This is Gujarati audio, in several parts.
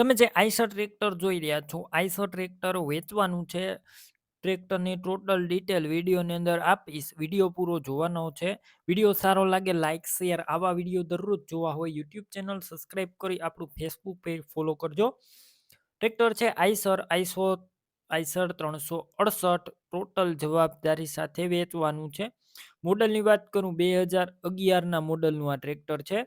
તમે જે આઈસર ટ્રેક્ટર જોઈ રહ્યા છો, આઈસર ટ્રેક્ટર વેચવાનું છે. ટ્રેક્ટરની ટોટલ ડિટેલ વિડીયોની અંદર આપીશ. વીડિયો પૂરો જોવાનો છે. વીડિયો સારો લાગે લાઇક શેર, આવા વીડિયો દરરોજ જોવા હોય યુટ્યુબ ચેનલ સબસ્ક્રાઈબ કરી આપણું ફેસબુક પેજ ફોલો કરજો. ટ્રેક્ટર છે આઈસર, આઈસો, આઈસર ત્રણસો અડસઠ ટોટલ જવાબદારી સાથે વેચવાનું છે. મોડલની વાત કરું, બે હજાર અગિયારના મોડલનું આ ટ્રેક્ટર છે.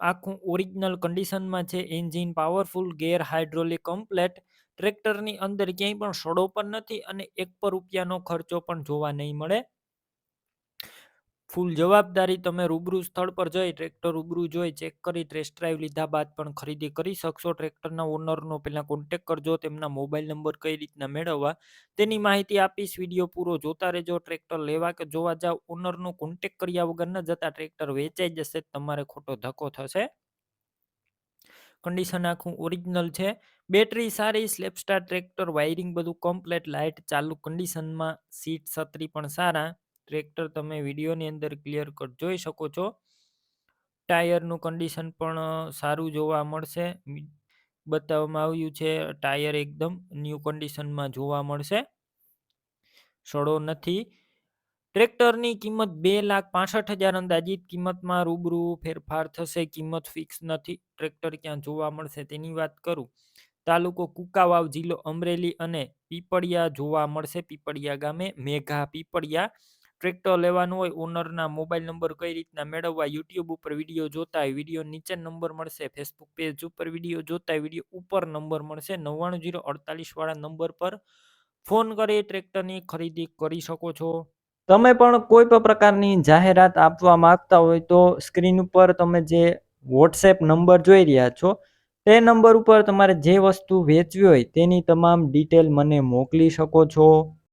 આખું ઓરિજિનલ કન્ડિશનમાં છે, engine powerful, gear hydraulic complete, ટ્રેક્ટરની અંદર ક્યાંય પણ સડો પણ નથી અને એક પર રૂપિયાનો ખર્ચો પણ જોવા નહીં મળે. ફૂલ જવાબદારી તમે રૂબરૂ સ્થળ પર જઈ ટ્રેક્ટર રૂબરૂ જોઈ, ચેક કરી ટેસ્ટ ડ્રાઈવ લીધા બાદ પણ ખરીદી કરી શકશો. ટ્રેક્ટરના ઓનરનો પહેલાં કોન્ટેક કરજો, તેમના મોબાઈલ નંબર કઈ રીતના મેળવવા, તેની માહિતી આપીશ. વીડિયો પૂરો જોતા રહેજો. ટ્રેક્ટર લેવા કે જોવા જાવ, ઓનરનો કોન્ટેક કર્યા વગર ન જતા ટ્રેક્ટર વેચાઈ જશે, તમારે ખોટો ધક્કો થશે. કન્ડિશન આખું ઓરિજિનલ છે. બેટરી સારી સ્લેપસ્ટાર ટ્રેક્ટર વાયરિંગ બધું કમ્પ્લેટ લાઇટ ચાલુ કન્ડિશનમાં સીટ છત્રી પણ સારા. ટ્રેક્ટર તમે વિડીયોની અંદર ક્લિયર કટ જોઈ શકો છો. ટાયરનું કન્ડિશન પણ સારું જોવા મળશે. બતાવવામાં આવ્યું છે, ટાયર એકદમ ન્યૂ કન્ડિશનમાં જોવા મળશે. સડો નથી. ટ્રેક્ટરની કિંમત બે લાખ પાસઠ હજાર અંદાજિત કિંમતમાં રૂબરૂ ફેરફાર થશે, કિંમત ફિક્સ નથી. ટ્રેક્ટર ક્યાં જોવા મળશે તેની વાત કરું. તાલુકો કુકાવાવ જિલ્લો અમરેલી અને પીપળિયા જોવા મળશે. પીપળિયા ગામે મેઘા પીપળિયા ટ્રેક્ટર લેવાનું હોય, ઓનરના મોબાઈલ નંબર કઈ રીતના મેળવવા, યુટ્યુબ ઉપર વીડિયો જોતા હોય, વીડિયો નીચે નંબર મળશે, ફેસબુક પેજ ઉપર વીડિયો જોતા હોય, વીડિયો ઉપર નંબર મળશે, નવ્વાણું જીરો અડતાલીસ વાળા નંબર પર ફોન કરી ટ્રેક્ટરની ખરીદી કરી શકો છો. તમે પણ કોઈ પણ પ્રકારની જાહેરાત આપવા માંગતા હોય તો સ્ક્રીન ઉપર તમે જે વોટ્સએપ નંબર જોઈ રહ્યા છો, તે નંબર ઉપર તમારે જે વસ્તુ વેચવી હોય તેની તમામ ડિટેલ મને મોકલી શકો છો.